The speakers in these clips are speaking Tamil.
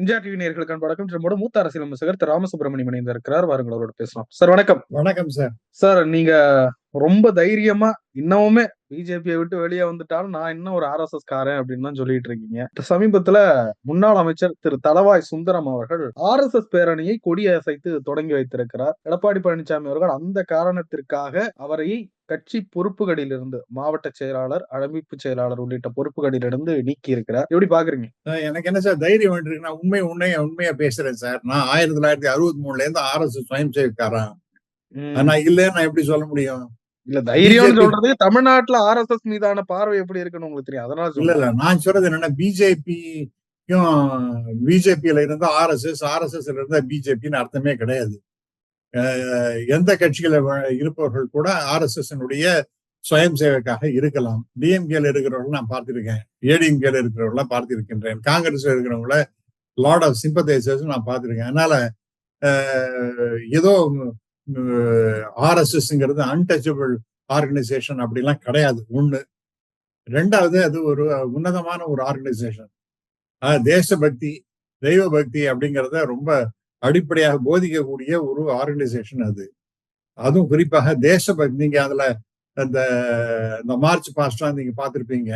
இந்தியா டிவி நேர்களுக்கான வணக்கம். நம்மோட மூத்த அரசியல் விமர்சகர் திரு ராமசுப்ரமணியம் இணைந்திருக்கிறார். வாருங்கள் அவரோட பேசலாம். சார் வணக்கம். வணக்கம் சார். சார் நீங்க ரொம்ப தைரியமா இன்னமுமே பிஜேபியை விட்டு வெளியே வந்துட்டாலும் நான் இன்னும் ஒரு ஆர் எஸ் எஸ் காரன் அப்படின்னு தான் சொல்லிட்டு இருக்கீங்க சமீபத்துல முன்னாள் அமைச்சர் திரு தளவாய் சுந்தரம் அவர்கள் ஆர் எஸ் எஸ் பேரணியை கொடியசைத்து தொடங்கி வைத்திருக்கிறார். எடப்பாடி பழனிசாமி அவர்கள் அந்த காரணத்திற்காக அவரை கட்சி பொறுப்புகளிலிருந்து மாவட்ட செயலாளர் அமைப்பு செயலாளர் உள்ளிட்ட பொறுப்புகளிலிருந்து நீக்கி இருக்கிறார் எப்படி பாக்குறீங்க? எனக்கு என்ன சார் தைரியம் வேண்டியிருக்கு நான் உண்மை உண்மையை உண்மையா பேசுறேன் சார். நான் ஆயிரத்தி தொள்ளாயிரத்தி அறுபத்தி மூணுல இருந்து ஆர் எஸ் சுயம் சேவிக்காரன். நான் இல்லைன்னு நான் எப்படி சொல்ல முடியும்? இல்ல தைரியம் சொல்றது தமிழ்நாட்டுல ஆர் எஸ் எஸ் மீதான பார்வை எப்படி இருக்குன்னு உங்களுக்கு தெரியும்? அதனால இல்ல இல்ல நான் சொல்றது என்னன்னா பிஜேபியும் பிஜேபியில இருந்தா R S S R S S இருந்தா பிஜேபின்னு அர்த்தமே கிடையாது. எந்த கட்சியில இருப்பவர்கள் கூட ஆர் எஸ் எஸ் சுயம் சேவக்காக இருக்கலாம். டிஎம்கேல இருக்கிறவர்கள் நான் பார்த்திருக்கேன். ஏடிஎம்கேல இருக்கிறவங்கள பார்த்திருக்கின்றேன். காங்கிரஸ்ல இருக்கிறவங்கள லார்ட் ஆஃப் சிம்பத்தைசர்ஸ் நான் பார்த்திருக்கேன். அதனால ஏதோ ஆர்எஸ்எஸ்ங்கிறது அன்டச்சபிள் ஆர்கனைசேஷன் அப்படிலாம் கிடையாது. ஒண்ணு. ரெண்டாவது அது ஒரு உன்னதமான ஒரு ஆர்கனைசேஷன் தேசபக்தி தெய்வ பக்தி அப்படிங்கிறத ரொம்ப அடிப்படையாக போதிக்கக்கூடிய ஒரு ஆர்கனைசேஷன் அது. அதுவும் குறிப்பாக தேசபக்தி நீங்க அதுல அந்த இந்த மார்ச் பாஸ்ட்லாம் நீங்க பார்த்துருப்பீங்க.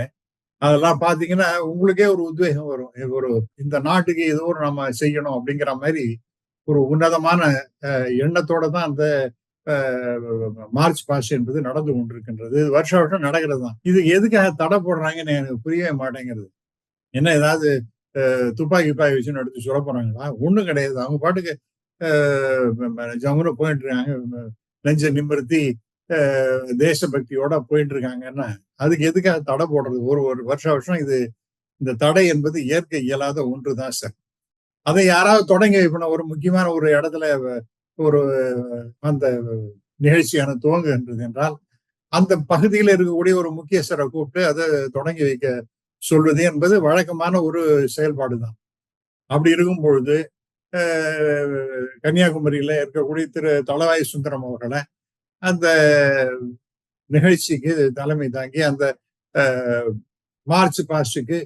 அதெல்லாம் பாத்தீங்கன்னா உங்களுக்கே ஒரு உத்வேகம் வரும். ஒரு இந்த நாட்டுக்கு ஏதோ ஒரு நம்ம செய்யணும் அப்படிங்கிற மாதிரி ஒரு உன்னதமான எண்ணத்தோட தான் அந்த மார்ச் பாஸ் என்பது நடந்து கொண்டிருக்கின்றது. இது வருஷம் வருஷம் நடக்கிறது தான். இது எதுக்காக தடை போடுறாங்கன்னு எனக்கு புரியவே மாட்டேங்கிறது என்ன ஏதாவது துப்பாக்கி பாய் வச்சுன்னு எடுத்து சொல்ல போறாங்களா? ஒண்ணும் கிடையாது. அவங்க பாட்டுக்கு அஹ், ஜம்முன்னு போயிட்டு இருக்காங்க நெஞ்ச நிமிர்த்தி தேசபக்தியோட போயிட்டு இருக்காங்கன்னா அதுக்கு எதுக்காக தடை போடுறது? ஒரு ஒரு வருஷ வருஷம் இது இந்த தடை என்பது இயற்கை இயலாத ஒன்று தான் சார். அதை யாராவது தொடங்கி இப்போ ஒரு முக்கியமான ஒரு இடத்துல ஒரு அந்த நிகழ்ச்சியான துவங்குகின்றது என்றால் அந்த பகுதியில் இருக்கக்கூடிய ஒரு முக்கியஸ்தரை கூப்பிட்டு அதை தொடங்கி வைக்க சொல்வது என்பது வழக்கமான ஒரு செயல்பாடு தான் அப்படி இருக்கும் பொழுது கன்னியாகுமரியில் கன்னியாகுமரியில இருக்கக்கூடிய திரு தளவாய் சுந்தரம் அவர்களை அந்த நிகழ்ச்சிக்கு தலைமை தாங்கி அந்த மார்ச் பாஸ்டுக்கு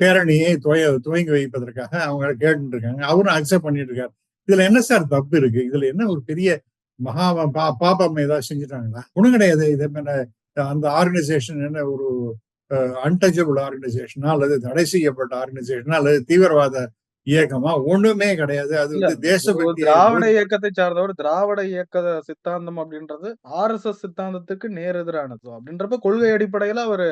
பேரணியை துவய துவங்கி வைப்பதற்காக அவங்க கேட்டு இருக்காங்க அவரும் அக்செப்ட் பண்ணிட்டு இருக்காரு இதுல என்ன சார் தப்பு இருக்கு? இதுல என்ன ஒரு பெரிய மகா பா பாப்பம் ஏதாவது செஞ்சுட்டாங்களா? ஒண்ணும் கிடையாது. இது அந்த ஆர்கனைசேஷன் என்ன ஒரு அன்டச்சபிள் ஆர்கனைசேஷனா அல்லது தடை செய்யப்பட்ட ஆர்கனைசேஷனா அல்லது தீவிரவாத இயக்கமா? ஒண்ணுமே கிடையாது. அது வந்து தேசபக்தி திராவிட இயக்கத்தை சார்ந்தவர் திராவிட இயக்க சித்தாந்தம் அப்படின்றது ஆர் எஸ் எஸ் சித்தாந்தத்துக்கு நேர் எதிரானது. அப்படின்றப்ப கொள்கை அடிப்படையில அவர்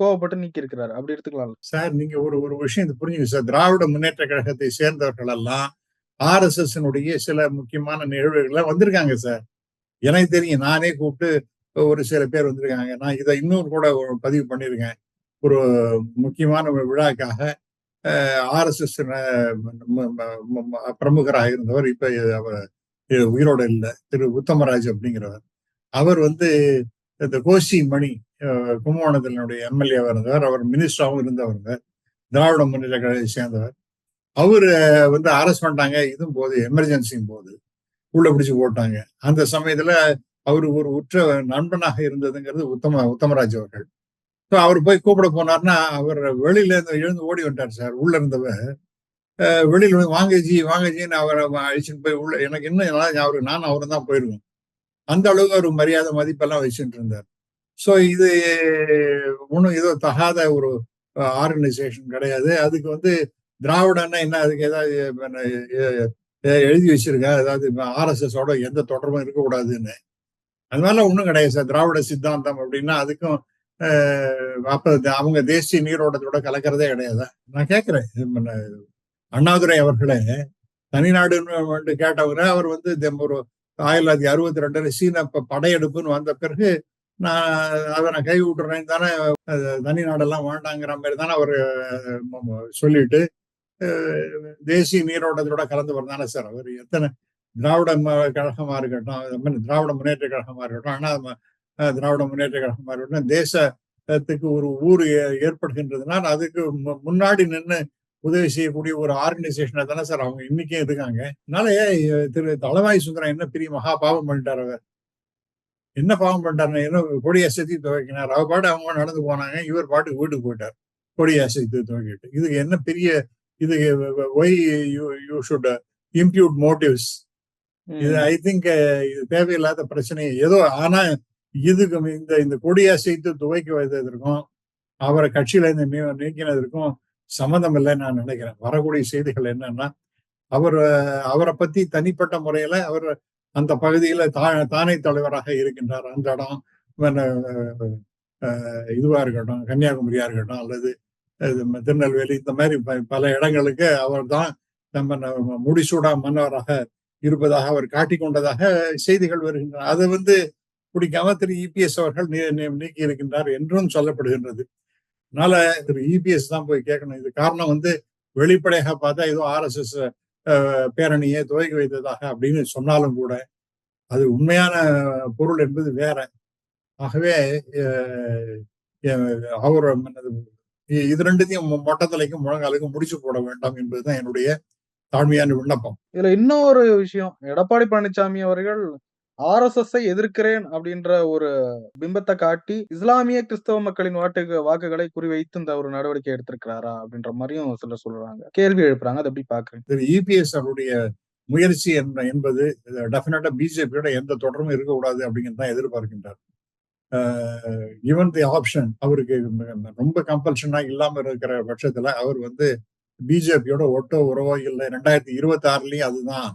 கோவப்பட்டு நீக்கி இருக்கிறாரு அப்படி எடுத்துக்கலாம் சார் நீங்க ஒரு ஒரு விஷயம் இது புரிஞ்சுங்க சார். திராவிட முன்னேற்ற கழகத்தை சேர்ந்தவர்கள் எல்லாம் ஆர் எஸ் எஸ் சில முக்கியமான நிகழ்வுகள்லாம் வந்திருக்காங்க சார். எனக்கு தெரியும். நானே கூப்பிட்டு ஒரு சில பேர் வந்திருக்காங்க. நான் இதை இன்னொரு கூட பதிவு பண்ணியிருக்கேன். ஒரு முக்கியமான ஒரு விழாக்காக. ஆர்எஸ்எஸ் பிரமுகராக இருந்தவர். இப்ப அவர் உயிரோட இல்லை. திரு உத்தமராஜ் அப்படிங்கிறவர். அவர் வந்து இந்த கோசி மணி கும்பகோணத்தினுடைய எம்எல்ஏவாக இருந்தவர். அவர் மினிஸ்டராகவும் இருந்தவருங்க. திராவிட முன்னேற்ற கழகத்தை சேர்ந்தவர். அவர் வந்து அரெஸ்ட் பண்ணிட்டாங்க. இதுவும் போது எமர்ஜென்சியும் போது. உள்ள பிடிச்சு போட்டாங்க. அந்த சமயத்துல அவர் ஒரு உற்ற நண்பனாக இருந்ததுங்கிறது உத்தம உத்தமராஜ் அவர்கள். ஸோ அவர் போய் கூப்பிட போனார்னா அவர் வெளியில இருந்து எழுந்து ஓடி வந்துட்டார் சார் உள்ள இருந்தவர். வெளியில் வெளியில வந்து வாங்க வாங்கஜின்னு வாங்க அவரை அழிச்சுட்டு போய் உள்ள எனக்கு இன்னும் நல்லா ஞாபகம் நானும் அவரும் தான் போயிருக்கோம். அந்த அளவுக்கு அவர் மரியாதை மதிப்பெல்லாம் வச்சுட்டு இருந்தார். ஸோ இது ஒன்றும் ஏதோ தகாத ஒரு ஆர்கனைசேஷன் கிடையாது. அதுக்கு வந்து திராவிடன்னா என்ன அதுக்கு ஏதாவது எழுதி வச்சிருக்கா? ஏதாவது ஆர்எஸ்எஸோட எந்த தொடர்பும் இருக்கக்கூடாதுன்னு. அதனால ஒன்றும் கிடையாது சார். திராவிட சித்தாந்தம் அப்படின்னா அதுக்கும் அப்ப அவங்க தேசிய நீரோட்டத்தோட கலக்கிறதே கிடையாது? நான் கேட்கிறேன் அண்ணாதுரை அவர்களே தனிநாடுன்னு வந்து அவர் வந்து ஒரு ஆயிரத்தி தொள்ளாயிரத்தி அறுபத்தி ரெண்டுல சீன ப- படையெடுப்புன்னு வந்த பிறகு நான் அதை நான் கை விட்டுறேன் தானே தனி நாடெல்லாம் வேண்டாங்கிற மாதிரி தானே அவர் சொல்லிட்டு தேசிய நீரோட்டத்தோட கலந்து தானே சார் அவர். எத்தனை திராவிட கழகமா இருக்கட்டும் திராவிட முன்னேற்ற கழகமா இருக்கட்டும் அண்ணா திராவிட முன்னேற்ற கழகமா இருக்கட்டும் தேசத்துக்கு ஒரு ஊர் ஏற்படுகின்றதுனால் அதுக்கு முன்னாடி நின்று உதவி செய்யக்கூடிய ஒரு ஆர்கனைசேஷனை தானே சார் அவங்க இன்னைக்கும் இருக்காங்க. அதனால திரு தளவாய் சுந்தரம் என்ன பெரிய மகா பாவம் பண்ணிட்டார் அவர். என்ன பாவம் பண்ணிட்டாரு என்ன கொடி அசைத்தி துவைக்கினார். அவர் பாட்டு அவங்க நடந்து போனாங்க இவர் பாட்டுக்கு வீட்டுக்கு போயிட்டார். கொடி அசைத்து துவைக்கிட்டு. இதுக்கு என்ன பெரிய இது why you you should impute motives இது ஐ திங்க் இது தேவையில்லாத பிரச்சனை ஏதோ ஆனா இதுக்கு இந்த இந்த கொடியை சேர்த்து துவைக்க வைத்ததற்கும் அவரை கட்சியில இருந்து நீ- நீக்கினதற்கும் சம்மந்தம் இல்லைன்னு நான் நினைக்கிறேன். வரக்கூடிய செய்திகள் என்னன்னா அவர் அவரை பத்தி தனிப்பட்ட முறையில அவர் அந்த பகுதியில தா தானே தலைவராக இருக்கின்றார். அந்த இடம் இதுவா இருக்கட்டும் கன்னியாகுமரியா இருக்கட்டும் அல்லது திருநெல்வேலி இந்த மாதிரி ப- பல இடங்களுக்கு அவர் தான் நம்ம முடிசூடா மன்னவராக இருப்பதாக அவர் காட்டிக்கொண்டதாக செய்திகள் வருகின்றன. அது வந்து பிடிக்காம திரு இபிஎஸ் அவர்கள் நீ- நீக்கி இருக்கின்றார் என்றும் சொல்லப்படுகின்றது. அதனால திரு இபிஎஸ் தான் போய் கேட்கணும். இது காரணம் வந்து வெளிப்படையாக பார்த்தா ஏதோ ஆர்எஸ்எஸ் பேரணியை துவக்கி வைத்ததாக அப்படின்னு சொன்னாலும் கூட அது உண்மையான பொருள் என்பது வேற. ஆகவே அவர் இது ரெண்டுத்தையும் மொட்டத்தலைக்கும் முழங்காலுக்கும் முடிச்சு போட வேண்டாம் என்பதுதான் என்னுடைய தாழ்மையான விண்ணப்பம். இதுல இன்னொரு விஷயம். எடப்பாடி பழனிசாமி அவர்கள் ஆர்எஸ்எஸ் ஐ எதிர்க்கிறேன் அப்படின்ற ஒரு பிம்பத்தை காட்டி இஸ்லாமிய கிறிஸ்தவ மக்களின் வாட்டு வாக்குகளை குறிவைத்து இந்த ஒரு நடவடிக்கை எடுத்திருக்கிறாரா அப்படின்ற மாதிரியும் சிலர் சொல்றாங்க. கேள்வி எழுப்புறாங்க. அதை எப்படி பாக்குறேன் திரு இபிஎஸ் அவருடைய முயற்சி என்ன என்பது டெஃபினட்டா பிஜேபியோட எந்த தொடர்பும் இருக்கக்கூடாது அப்படிங்கிறது தான் எதிர்பார்க்கின்றார். ஈவன் தி ஆப்ஷன் அவருக்கு ரொம்ப கம்பல்ஷனா இல்லாம இருக்கிற பட்சத்துல அவர் வந்து பிஜேபியோட ஒட்டோ உறவோ இல்லை ரெண்டாயிரத்தி இருபத்தி ஆறுலயும் அதுதான்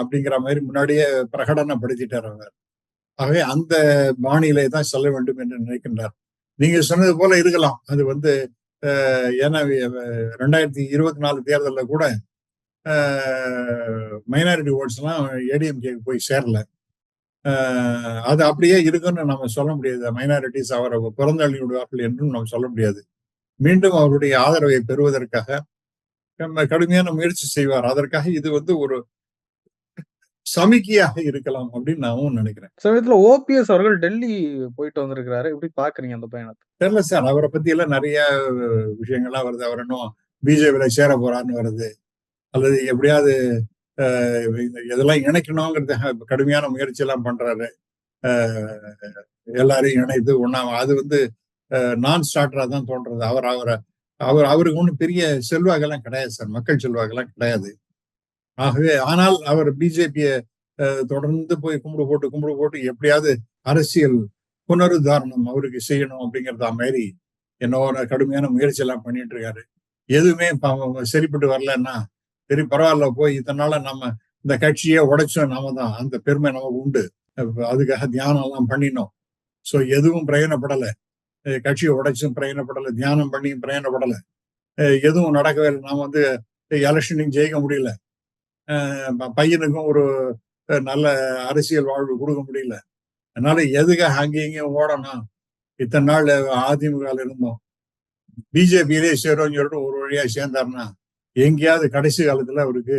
அப்படிங்கிற மாதிரி முன்னாடியே பிரகடனப்படுத்திட்டார் அவர். ஆகவே அந்த பாணியிலே தான் செல்ல வேண்டும் என்று நினைக்கின்றார். நீங்க சொன்னது போல இருக்கலாம். அது வந்து ஏன்னா ரெண்டாயிரத்தி இருபத்தி நாலு தேர்தலில் கூட மைனாரிட்டி ஓட்ஸ்லாம் ஏடிஎம்கேக்கு போய் சேரல. அது அப்படியே இருக்குன்னு நம்ம சொல்ல முடியாது. மைனாரிட்டிஸ் அவரை பிறந்தள்ளி விடுவார்கள் என்றும் நம்ம சொல்ல முடியாது. மீண்டும் அவருடைய ஆதரவை பெறுவதற்காக நம்ம கடுமையான முயற்சி செய்வார். அதற்காக இது வந்து ஒரு சமிக்கையாக இருக்கலாம் அப்படின்னு நானும் நினைக்கிறேன். சமயத்துல ஓபிஎஸ் அவர்கள் டெல்லி போயிட்டு வந்திருக்கிறாரு. எப்படி பாக்குறீங்க அந்த பயணத்தை? தெரியல சார். அவரை பத்தி எல்லாம் நிறைய விஷயங்கள்லாம் வருது. அவர் இன்னும் பிஜேபியில சேர போறான்னு வருது. அல்லது எப்படியாவது இதெல்லாம் இணைக்கணுங்கிறத கடுமையான முயற்சி எல்லாம் பண்றாரு. எல்லாரையும் இணைத்து ஒண்ணா அது வந்து நான் ஸ்டார்டரா தான் தோன்றது அவர் அவரை அவர் அவருக்கு ஒன்றும் பெரிய செல்வாக்கெல்லாம் கிடையாது சார். மக்கள் செல்வாக்கெல்லாம் கிடையாது. ஆகவே ஆனால் அவர் பிஜேபியை தொடர்ந்து போய் கும்பிடு போட்டு கும்பிடு போட்டு எப்படியாவது அரசியல் புனருத்தாரணம் அவருக்கு செய்யணும் அப்படிங்கிறதா மாதிரி என்னோட கடுமையான முயற்சி எல்லாம் பண்ணிட்டு இருக்காரு எதுவுமே சரிப்பட்டு வரலன்னா சரி பரவாயில்ல போய் இதனால நம்ம இந்த கட்சியை உடைச்சோம் நாம தான். அந்த பெருமை நமக்கு உண்டு. அதுக்காக தியானம் எல்லாம் பண்ணினோம். ஸோ எதுவும் பிரயோஜனப்படலை. கட்சியை உடைச்சும் பிரயோஜனப்படலை தியானம் பண்ணியும் பிரயோஜனப்படலை. எதுவும் நடக்கவே இல்லை. நாம வந்து எலெக்ஷனையும் ஜெயிக்க முடியல. பையனுக்கும் ஒரு நல்ல அரசியல் வாழ்வு கொடுக்க முடியல. அதனால எதுக்காக அங்கேயும் ஓடணும்? இத்தனை நாள் அதிமுக இருந்தோம். பிஜேபியிலே சேரும்னு சொல்லிட்டு ஒரு வழியா சேர்ந்தாருன்னா எங்கேயாவது கடைசி காலத்துல அவருக்கு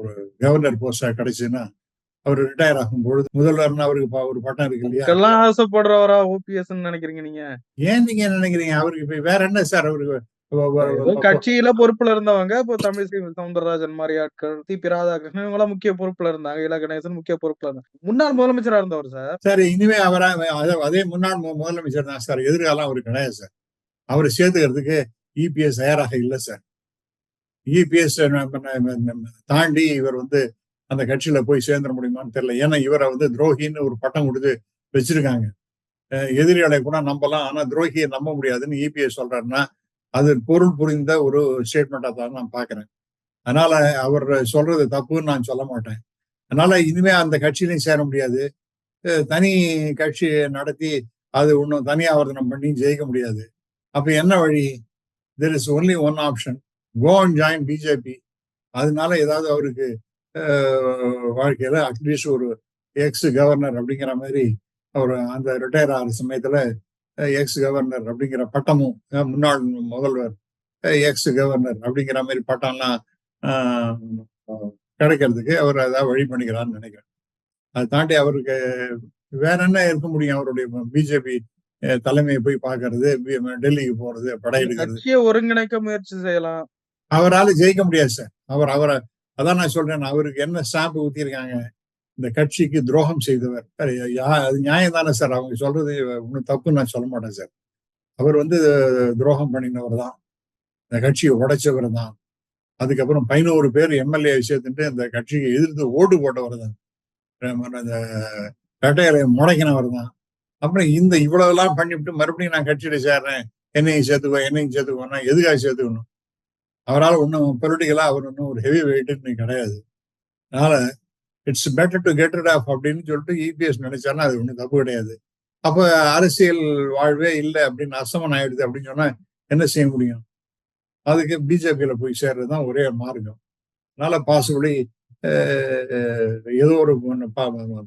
ஒரு கவர்னர் போஸ்டா கிடைச்சுன்னா அவர் ரிட்டையர் ஆகும் பொழுது முதல்வர்னு அவருக்கு ஒரு பட்டம் இருக்கு இல்லையா? எல்லாம் ஆசைப்படுறவரா ஓபிஎஸ் நினைக்கிறீங்க நீங்க? ஏன் நீங்க நினைக்கிறீங்க? அவருக்கு இப்ப வேற என்ன சார் அவருக்கு கட்சியில பொறுப்புல இருந்தவங்க இப்போ தமிழிசை சவுந்தரராஜன் மாதிரி ஆட்கள் டிபி ராதாகிருஷ்ணன் இவங்க எல்லாம் முக்கிய பொறுப்புல இருந்தாங்க. இல கணேசன் முக்கிய பொறுப்புல இருந்தாங்க. முன்னாள் முதலமைச்சரா இருந்தவர் சார். சார் இனிமே அவரா அதே- முன்னாள் முதலமைச்சர் தான் சார். எதிர்காலம் அவருக்கு கிடையாது சார். அவர் சேர்த்துக்கிறதுக்கு இபிஎஸ் தயாராக இல்லை சார். இபிஎஸ் தாண்டி இவர் வந்து அந்த கட்சியில போய் சேர்ந்துட முடியுமான்னு தெரியல. ஏன்னா இவரை வந்து துரோகின்னு ஒரு பட்டம் கொடுத்து வச்சிருக்காங்க. எதிரிகளை கூட நம்பலாம். ஆனா துரோகியை நம்ப முடியாதுன்னு இபிஎஸ் சொல்றாருன்னா அது பொருள் புரிந்த ஒரு ஸ்டேட்மெண்டா தான் நான் பாக்குறேன் அதனால அவர் சொல்றது தப்புன்னு நான் சொல்ல மாட்டேன். அதனால இனிமே அந்த கட்சியிலையும் சேர முடியாது. தனி கட்சி நடத்தி அது ஒன்றும் தனியாவர்த்தனம் பண்ணி ஜெயிக்க முடியாது. அப்போ என்ன வழி? There is only one option go and join BJP அதனால ஏதாவது அவருக்கு அஹ், வாழ்க்கையில அட்லீஸ்ட் ஒரு எக்ஸ் கவர்னர் அப்படிங்கிற மாதிரி அவர் அந்த ரிட்டையர் ஆகிற சமயத்துல எக்ஸ் கவர்னர் அப்படிங்கிற பட்டமும் முன்னாள் முதல்வர் எக்ஸ் கவர்னர் அப்படிங்கிற மாதிரி பட்டம்லாம் கிடைக்கிறதுக்கு அவர் ஏதாவது வழி பண்ணிக்கிறான்னு நினைக்கிறேன். அதை தாண்டி அவருக்கு வேற என்ன இருக்க முடியும்? அவருடைய பிஜேபி தலைமையை போய் பார்க்கறது பி- டெல்லிக்கு போறது படையெடுக்கிறது ஒருங்கிணைக்க முயற்சி செய்யலாம். அவரால ஜெயிக்க முடியாது சார். அவர் அவரை அதான் நான் சொல்றேன் அவருக்கு என்ன ஸ்டாம்ப் ஊத்திருக்காங்க இந்த கட்சிக்கு துரோகம் செய்தவர். சார், யா- அது நியாயம் தானே சார். அவங்க சொல்றது ஒன்றும் தப்புன்னு நான் சொல்ல மாட்டேன் சார். அவர் வந்து துரோகம் பண்ணினவர் தான். இந்த கட்சியை உடைச்சவர் தான். அதுக்கப்புறம் பதினோரு பேர் எம்எல்ஏ விஷயத்துட்டு இந்த கட்சியை எதிர்த்து ஓட்டு போட்டவர் தான். அந்த கட்டையில முடக்கினவர் தான். அப்புறம் இந்த இவ்வளவுலாம் பண்ணிவிட்டு மறுபடியும் நான் கட்சியில சேர்றேன். என்னையும் சேர்த்துக்கோ என்னையும் சேர்த்துக்கோன்னா எதுக்காக சேர்த்துக்கணும்? அவரால் ஒன்றும் பொலிட்டிக்கலாக அவர் ஒன்றும் ஒரு ஹெவி வெயிட்டுன்னு கிடையாது. அதனால it's better to get it off அப்படின்னு சொல்லிட்டு இபிஎஸ் நினைச்சாருன்னா அது ஒன்றும் தப்பு கிடையாது. அப்போ அரசியல் வாழ்வே இல்லை அப்படின்னு அசமன் ஆயிடுது அப்படின்னு சொன்னா என்ன செய்ய முடியும்? அதுக்கு பிஜேபியில போய் சேர்றது தான் ஒரே மார்க்கம். அதனால பாசிபிளி ஏதோ ஒரு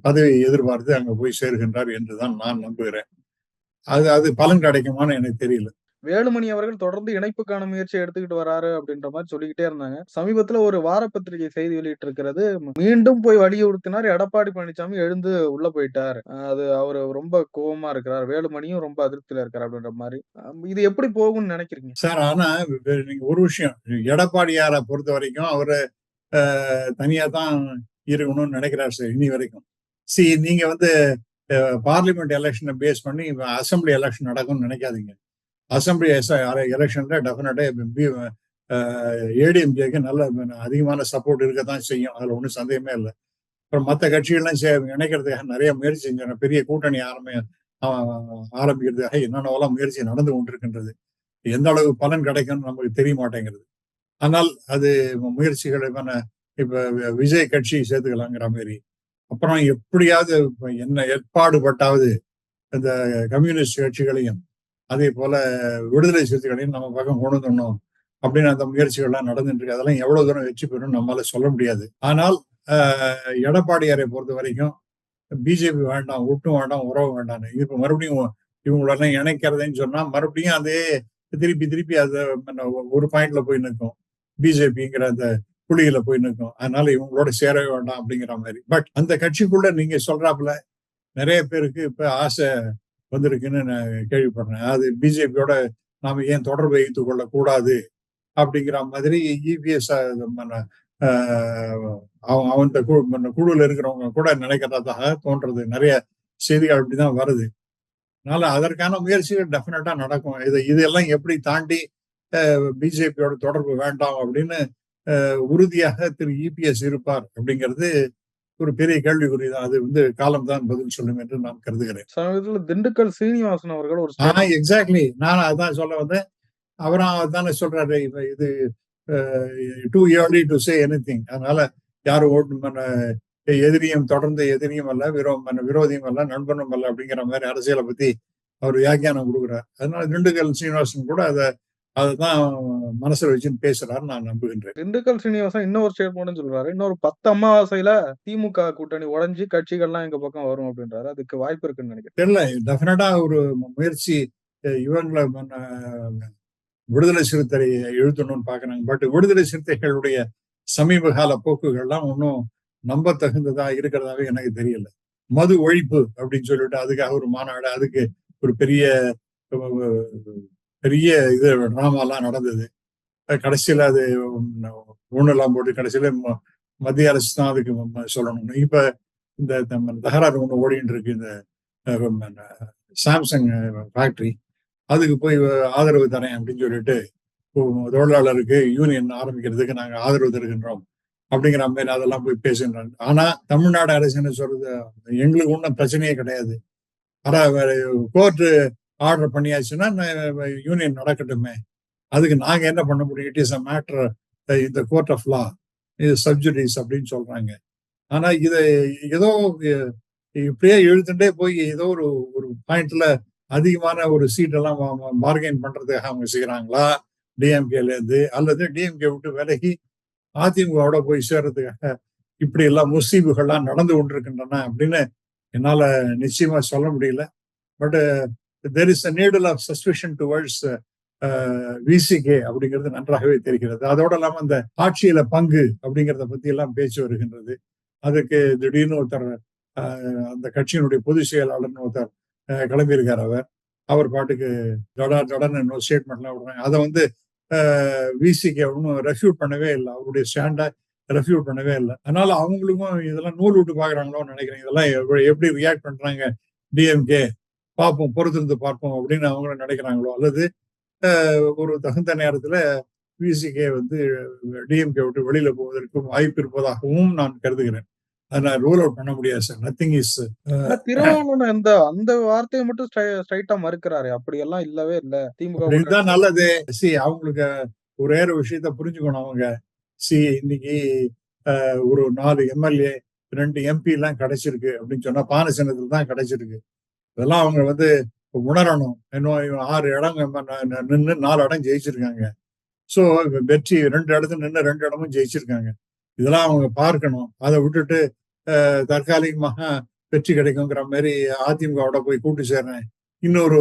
பதவி எதிர்பார்த்து அங்க போய் சேர்கின்றார் என்றுதான் நான் நம்புகிறேன். அது அது பலன் கிடைக்குமான்னு எனக்கு தெரியல. வேலுமணி அவர்கள் தொடர்ந்து இணைப்புக்கான முயற்சி எடுத்துக்கிட்டு வராரு அப்படின்ற மாதிரி சொல்லிக்கிட்டே இருந்தாங்க. சமீபத்துல ஒரு வார பத்திரிகை செய்தி வெளியிட்டு இருக்கிறது மீண்டும் போய் வலியுறுத்தினார். எடப்பாடி பழனிசாமி எழுந்து உள்ள போயிட்டார். அது அவர் ரொம்ப கோபமா இருக்கிறார். வேலுமணியும் ரொம்ப அதிருப்தியில இருக்கார் அப்படின்ற மாதிரி. இது எப்படி போகும்னு நினைக்கிறீங்க? சார் ஆனா நீங்க ஒரு விஷயம் எடப்பாடியாரை பொறுத்த வரைக்கும் அவரு தனியா தான் இருக்கணும்னு நினைக்கிறார் சார் இனி வரைக்கும். சி நீங்க வந்து பார்லிமெண்ட் எலெக்ஷனை பேஸ் பண்ணி அசம்பிளி எலெக்ஷன் நடக்கும்னு நினைக்காதீங்க. அசம்பிளி எலெக்ஷன்ல டெஃபினட்டா ஏடிஎம்கேக்கு நல்ல அதிகமான சப்போர்ட் இருக்கத்தான் செய்யும். அதுல ஒன்றும் சந்தேகமே இல்லை. அப்புறம் மற்ற கட்சிகள்லாம் இணைக்கிறதுக்காக நிறைய முயற்சி செஞ்சாங்க பெரிய கூட்டணி ஆரம்பி ஆரம்பிக்கிறதுக்காக என்னென்னவெல்லாம் முயற்சி நடந்து கொண்டிருக்கின்றது. எந்த அளவு பலன் கிடைக்கும்னு நமக்கு தெரிய மாட்டேங்கிறது ஆனால் அது முயற்சிகள் இப்ப விஜய் கட்சி சேர்த்துக்கலாங்கிற மாதிரி. அப்புறம் எப்படியாவது என்ன ஏற்பாடுபட்டாவது இந்த கம்யூனிஸ்ட் கட்சிகளையும் அதே போல விடுதலை சிறுத்தைகளையும் நம்ம பக்கம் கொண்டு வந்துடணும் அப்படின்னு அந்த முயற்சிகள்லாம் நடந்துட்டு இருக்கு அதெல்லாம் எவ்வளவு தூரம் வெற்றி பெறும் நம்மளால சொல்ல முடியாது. ஆனால் எடப்பாடியாரை பொறுத்த வரைக்கும் பிஜேபி வேண்டாம் ஒட்டும் வேண்டாம் உறவு வேண்டாம் இப்ப மறுபடியும் இவங்களெல்லாம் இணைக்கிறதுன்னு சொன்னா மறுபடியும் அதே திருப்பி திருப்பி அது ஒரு பாயிண்ட்ல போய் நிற்கும். பிஜேபிங்கிற அந்த புலிகள போய் நிற்கும். அதனால இவங்களோட சேரவே வேண்டாம் அப்படிங்கிற மாதிரி. பட் அந்த கட்சிக்குள்ள நீங்க சொல்றாப்புல நிறைய பேருக்கு இப்ப ஆசை வந்திருக்குன்னு நான் கேள்விப்படுறேன் அது பிஜேபியோட நாம ஏன் தொடர்பு வைத்துக் கொள்ள கூடாது அப்படிங்கிற மாதிரி இபிஎஸ் அவன் குழுவில் இருக்கிறவங்க கூட நினைக்கிறதாக தோன்றது. நிறைய செய்திகள் அப்படிதான் வருது. அதனால அதற்கான முயற்சிகள் டெஃபினட்டா நடக்கும். இது இதெல்லாம் எப்படி தாண்டி பிஜேபியோட தொடர்பு வேண்டாம் அப்படின்னு உறுதியாக திரு இபிஎஸ் இருப்பார் அப்படிங்கிறது ஒரு பெரிய கேள்விக்குறி அது வந்து காலம் தான் பதில் சொல்லும் என்று நான் கருதுகிறேன். சமீபத்தில் திண்டுக்கல் சீனிவாசன் அவர்கள் ஒரு எக்ஸாக்ட்லி நான் அதான் சொல்ல வந்தேன். அவரும் தானே சொல்றாரு. இது too early to say anything அதனால யாரும் ஓட்டு எதிரியும் தொடர்ந்து எதிரியும் அல்ல விரோ விரோதியும் அல்ல நண்பனும் அல்ல அப்படிங்கிற மாதிரி அரசியலை பத்தி அவர் வியாக்கியானம் கொடுக்குறார். அதனால திண்டுக்கல் சீனிவாசன் கூட அதை அதுதான் மனசுல வச்சுன்னு பேசுறாரு நான் நம்புகின்றேன். திண்டுக்கல் சீனிவாசன் இன்னொரு ஸ்டேட்மெண்ட் சொல்றாரு. இன்னொரு பத்து அமாவாசையில திமுக கூட்டணி உடஞ்சி கட்சிகள்லாம் எங்க பக்கம் வரும் அப்படின்றாரு. அதுக்கு வாய்ப்பு இருக்குன்னு நினைக்கிறேன். தெரியல டெஃபினட்டா ஒரு முயற்சி இவங்களை விடுதலை சிறுத்தை எழுத்தணும்னு பாக்குறாங்க. பட் விடுதலை சிறுத்தைகளுடைய சமீப கால போக்குகள்லாம் ஒன்றும் நம்ப தகுந்ததா இருக்கிறதாவே எனக்கு தெரியல. மது ஒழிப்பு அப்படின்னு சொல்லிட்டு அதுக்காக ஒரு மாநாடு அதுக்கு ஒரு பெரிய பெரிய இது ட்ராமாலாம் நடந்தது. கடைசியில் அது ஊனெல்லாம் போட்டு கடைசியில மத்திய அரசு தான் அதுக்கு சொல்லணும். இப்போ இந்த தகராறு ஒன்று ஓடிட்டு இருக்கு. இந்த சாம்சங் ஃபேக்டரி அதுக்கு போய் ஆதரவு தரேன் அப்படின்னு சொல்லிட்டு தொழிலாளருக்கு யூனியன் ஆரம்பிக்கிறதுக்கு நாங்க ஆதரவு தருகின்றோம். அப்படிங்கிற மாதிரி அதெல்லாம் போய் பேசுகின்றாங்க ஆனா தமிழ்நாடு அரசு என்ன சொல்றது? எங்களுக்கு ஒன்றும் பிரச்சனையே கிடையாது. ஆனால் கோர்ட்டு ஆர்டர் பண்ணியாச்சுன்னா யூனியன் நடக்கட்டுமே. அதுக்கு நாங்கள் என்ன பண்ண முடியும்? இட் இஸ் அ மேட்டர் இந்த கோர்ட் ஆஃப் லா இது சப்ஜுடிஸ் அப்படின்னு சொல்றாங்க. ஆனா இதை ஏதோ இப்படியே இழுத்துட்டே போய் ஏதோ ஒரு ஒரு பாயிண்ட்ல அதிகமான ஒரு சீட் எல்லாம் பார்கெயின் பண்றதுக்காக அவங்க செய்கிறாங்களா டிஎம்கேல இருந்து அல்லது டிஎம்கே விட்டு விலகி அதிமுகவோட போய் சேர்றதுக்காக இப்படி எல்லாம் முஸ்லீம்கள்லாம் நடந்து கொண்டிருக்கின்றன அப்படின்னு என்னால் நிச்சயமா சொல்ல முடியல. But there is a needle of suspicion towards VCK அப்படிங்கிறது நன்றாகவே தெரிகிறது. அதோட இல்லாம அந்த ஆட்சியில பங்கு அப்படிங்கிறத பத்தி எல்லாம் பேச்சு வருகின்றது. அதுக்கு திடீர்னு ஒருத்தர் அந்த கட்சியினுடைய பொதுச் செயலாளர்னு ஒருத்தர் கிளம்பியிருக்கார் அவர். அவர் பாட்டுக்கு ஜடா தொடர்னு இன்னொரு ஸ்டேட்மெண்ட்லாம் விடுறாங்க. அதை வந்து விசிகே ஒன்றும் ரெஃப்யூட் பண்ணவே இல்லை. அவருடைய ஸ்டாண்டை ரெஃப்யூட் பண்ணவே இல்லை. அதனால அவங்களுக்கும் இதெல்லாம் நூல் விட்டு பாக்குறாங்களோன்னு நினைக்கிறேன். இதெல்லாம் எப்படி ரியாக்ட் பண்றாங்க டிஎம்கே பார்ப்போம் பொறுத்திருந்து பார்ப்போம் அப்படின்னு அவங்களும் நினைக்கிறாங்களோ? அல்லது ஒரு தகுந்த நேரத்துல விசிகே வந்து டிஎம்கே விட்டு வெளியில போவதற்கு வாய்ப்பு இருப்பதாகவும் நான் கருதுகிறேன். அதை ரூல் அவுட் பண்ண முடியாது சார் நத்திங் இஸ் திருமாவளவன் அந்த அந்த வார்த்தையை மட்டும் ஸ்ட்ரைட்டா மறுக்கிறாரு. அப்படி எல்லாம் இல்லவே இல்ல. திமுக இதுதான் நல்லது. சி அவங்களுக்கு ஒரே ஒரு விஷயத்த புரிஞ்சுக்கணும் அவங்க. சி இன்னைக்கு ஒரு நாலு எம்எல்ஏ ரெண்டு எம்பி எல்லாம் கிடைச்சிருக்கு அப்படின்னு சொன்னா பானசின்னத்துல தான் கிடைச்சிருக்கு. இதெல்லாம் அவங்க வந்து உணரணும். இன்னும் ஆறு இடம் நின்று நாலு இடம் ஜெயிச்சிருக்காங்க. ஸோ வெற்றி ரெண்டு இடத்துல நின்று ரெண்டு இடமும் ஜெயிச்சிருக்காங்க. இதெல்லாம் அவங்க பார்க்கணும். அதை விட்டுட்டு தற்காலிகமாக வெற்றி கிடைக்குங்கிற மாதிரி அதிமுகவோட போய் கூட்டு சேர்றேன். இன்னொரு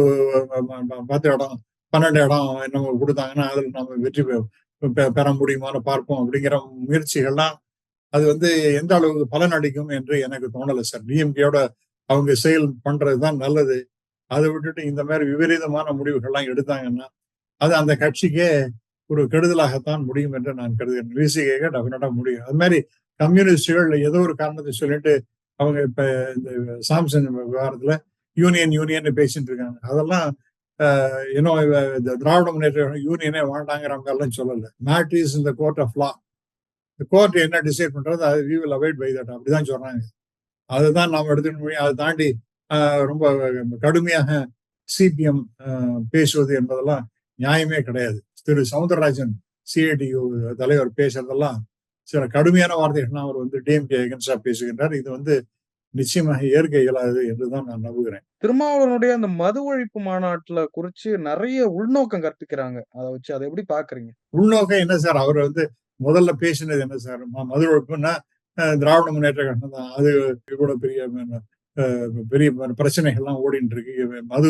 பத்து இடம் பன்னெண்டு இடம் நம்ம கொடுத்தாங்கன்னா அதுல நம்ம வெற்றி பெ- பெற முடியுமான்னு பார்ப்போம் அப்படிங்கிற முயற்சிகள்லாம் அது வந்து எந்த அளவுக்கு பலன் அளிக்கும் என்று எனக்கு தோணலை சார். டிஎம்கேயோட அவங்க செயல் பண்றதுதான் நல்லது. அதை விட்டுட்டு இந்த மாதிரி விபரீதமான முடிவுகள்லாம் எடுத்தாங்கன்னா அது அந்த கட்சிக்கே ஒரு கெடுதலாகத்தான் முடியும் என்று நான் கருதுகிறேன். விசிகே டெஃபினட்டா முடியும். அது மாதிரி கம்யூனிஸ்டுகள் ஏதோ ஒரு காரணத்தை சொல்லிட்டு அவங்க இப்ப இந்த சாம்சங் விவகாரத்துல யூனியன் யூனியன் பேசிட்டு இருக்காங்க. அதெல்லாம் ஆஹ், இன்னும் இந்த திராவிட முன்னேற்ற யூனியனே வேண்டாங்கிறவங்க எல்லாம் சொல்லல. மேட் இஸ் இந்த கோர்ட் ஆஃப் லா இந்த கோர்ட் என்ன டிசைட் பண்றது அது we will avoid by that அப்படிதான் சொல்றாங்க. அதுதான் நாம் எடுத்துக்க முடியும். அதை தாண்டி ரொம்ப கடுமையாக சிபிஎம் பேசுவது என்பதெல்லாம் நியாயமே கிடையாது. திரு சவுந்தரராஜன் சிஐடியு தலைவர் பேசுறதெல்லாம் சில கடுமையான வார்த்தைகள்லாம் அவர் வந்து டிஎம்கே எகன்ஸ்டா பேசுகின்றார். இது வந்து நிச்சயமாக ஏற்க இயலாது என்றுதான் நான் நம்புகிறேன். திருமாவளவனுடைய அந்த மது ஒழிப்பு மாநாட்டுல குறிச்சு நிறைய உள்நோக்கம் கற்பிக்கிறாங்க. அதை வச்சு அதை எப்படி பாக்குறீங்க உள்நோக்கம் என்ன சார்? அவர் வந்து முதல்ல பேசினது என்ன சார்? மது ஒழிப்புன்னா திராவிட முன்னேற்ற கழகம் தான். அது இவ்வளோ பெரிய பெரிய பிரச்சனைகள்லாம் ஓடிட்டு இருக்கு மது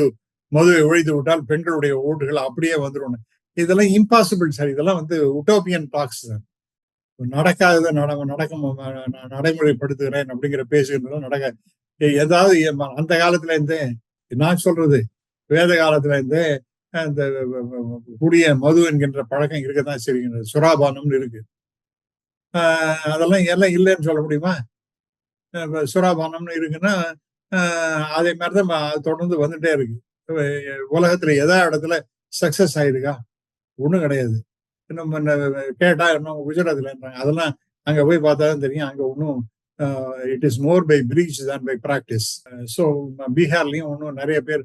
மதுவை ஒழித்து விட்டால் பெண்களுடைய ஓட்டுகள் அப்படியே வந்துடும் இதெல்லாம் இம்பாசிபிள் சார் இதெல்லாம் வந்து உட்டோபியன் டாக்ஸ் சார் நடக்காததை நட நடக்கும் நடைமுறைப்படுத்துகிறேன் அப்படிங்கிற பேசுகிறதுலாம் நடக்க ஏதாவது அந்த காலத்துல இருந்தே நான் சொல்றது வேத காலத்துல இருந்தே அந்த குடிய மது என்கின்ற பழக்கம் இருக்கதான் சரிங்கிறது சுறாபானம்னு இருக்கு. அதெல்லாம் எல்லாம் இல்லைன்னு சொல்ல முடியுமா? இப்போ சுறாபானம்னு இருக்குன்னா ஆஹ் அதே மாதிரி தான் அது தொடர்ந்து வந்துட்டே இருக்கு. உலகத்துல எதா இடத்துல சக்சஸ் ஆயிருக்கா? ஒண்ணும் கிடையாது. இன்னும் இந்த கேட்டா இன்னும் குஜராத்ல அதெல்லாம் அங்க போய் பார்த்தா தான் தெரியும். அங்க ஒன்றும் it is more by breach தான் பை ப்ராக்டிஸ் ஸோ பீகார்லயும் இன்னும் நிறைய பேர்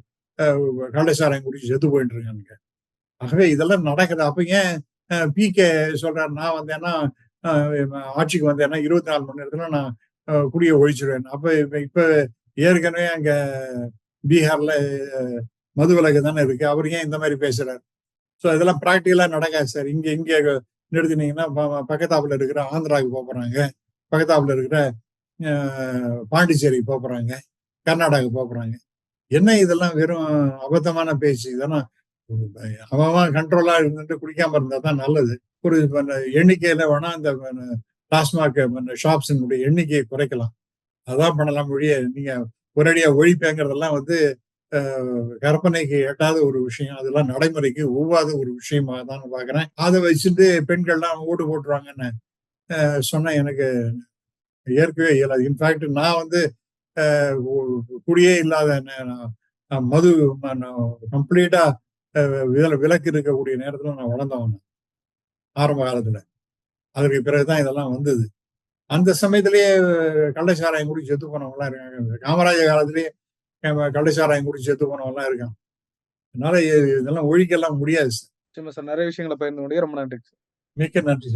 கள்ளசாரம் குடிச்சு செத்து போயிட்டு இருக்காங்க ஆகவே இதெல்லாம் நடக்குது. அப்ப ஏன் பிகே சொல்றாரு நான் வந்தேன்னா ஆட்சிக்கு வந்தேன்னா இருபத்தி நாலு மணி நேரத்துல நான் குடிய குடியை ஒழிச்சிடுவேன் அப்ப இப்ப ஏற்கனவே அங்க பீகார்ல மது விலக்கு தானே இருக்கு. அவர் ஏன் இந்த மாதிரி பேசுறாரு? ஸோ இதெல்லாம் ப்ராக்டிக்கலா நடக்காது சார். இங்க இங்க நிறுத்தினீங்கன்னா பக்கத்தாப்புல இருக்கிற ஆந்திராவுக்கு போறாங்க. பக்கத்தாப்புல இருக்கிற பாண்டிச்சேரிக்கு போறாங்க. கர்நாடகாவுக்கு போறாங்க. என்ன இதெல்லாம் வெறும் அபத்தமான பேச்சு? இதெல்லாம் அவன் கண்ட்ரோலா இருந்துட்டு குடிக்காம இருந்தா தான் நல்லது. ஒரு எண்ணிக்கையில வேணா அந்த டாஸ்மாக் ஷாப்ஸினுடைய எண்ணிக்கையை குறைக்கலாம். அதான் பண்ணலாம் ஒழிய நீங்க ஒரேடியா ஒழிப்பேங்கிறதெல்லாம் வந்து கற்பனைக்கு எட்டாத ஒரு விஷயம். அதெல்லாம் நடைமுறைக்கு ஒவ்வாத ஒரு விஷயமா தான் பாக்குறேன். அதை வச்சுட்டு பெண்கள்லாம் ஓட்டு போட்டுருவாங்கன்னு சொன்ன எனக்கு ஏற்கவே இயலாது. இன்ஃபேக்ட் நான் வந்து குடியே இல்லாத நான் மது கம்ப்ளீட்டா விலக்கு இருக்கக்கூடிய நேரத்துல நான் வளர்ந்தவன். நான். ஆரம்ப காலத்துல அதற்கு பிறகுதான் இதெல்லாம் வந்தது. அந்த சமயத்திலேயே கள்ளச்சாராயம் குடி செத்து போனவங்க எல்லாம் இருக்காங்க. காமராஜர் காலத்திலேயே கள்ளச்சாராயம் குடி செத்து போனவங்க எல்லாம் இருக்கான் அதனால இதெல்லாம் ஒழிக்கலாம் முடியாது சார். நிறைய விஷயங்களை பகிர்ந்து கொண்டே ரொம்ப நன்றி மிக்க நன்றி சார்.